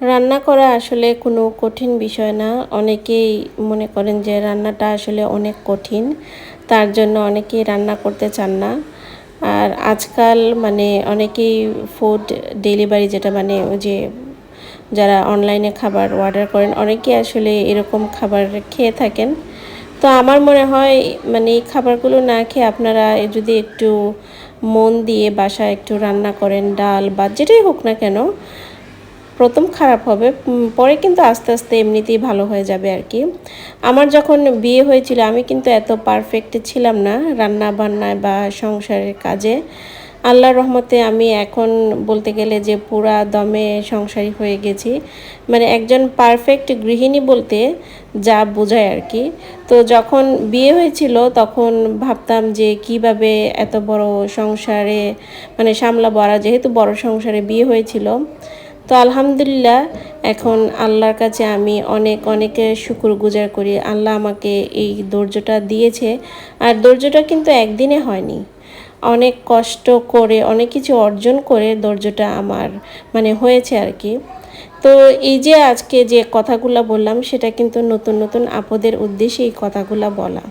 রান্না করা আসলে কোনো কঠিন বিষয় না। অনেকেই মনে করেন যে রান্নাটা আসলে অনেক কঠিন, তার জন্য অনেকেই রান্না করতে চান না। আর আজকাল মানে অনেকেই ফুড ডেলিভারি যেটা মানে যে যারা অনলাইনে খাবার অর্ডার করেন, অনেকেই আসলে এরকম খাবার খেয়ে থাকেন। তো আমার মনে হয় মানে এই খাবারগুলো না খেয়ে আপনারা যদি একটু মন দিয়ে বাসায় একটু রান্না করেন, ডাল বা যেটাই হোক না কেন প্রথম খারাপ হবে পরে কিন্তু আস্তে আস্তে এমনিতেই ভালো হয়ে যাবে আর কি। আমার যখন বিয়ে হয়েছিল, আমি কিন্তু এত পারফেক্ট ছিলাম না রান্না বান্নায় বা সংসারের কাজে। আল্লাহর রহমতে আমি এখন বলতে গেলে যে পুরা দমে সংসারী হয়ে গেছি। মানে একজন পারফেক্ট গৃহিণী বলতে যা বোঝায় আর কি। তো যখন বিয়ে হয়েছিল, তখন ভাবতাম যে কীভাবে এত বড় সংসারে মানে সামলাবো। আর যেহেতু বড় সংসারে বিয়ে হয়েছিল তো আলহামদুলিল্লাহ, এখন আল্লাহর কাছে আমি অনেক অনেক শুকুর গুজার করি। আল্লাহ আমাকে এই ধৈর্যটা দিয়েছে। আর ধৈর্যটা কিন্তু একদিনে হয়নি। অনেক কষ্ট করে, অনেক কিছু অর্জন করে ধৈর্যটা আমার মানে হয়েছে আর কি। তো এই যে আজকে যে কথাগুলো বললাম, সেটা কিন্তু নতুন নতুন আপদের উদ্দেশ্যে এই কথাগুলো বলা।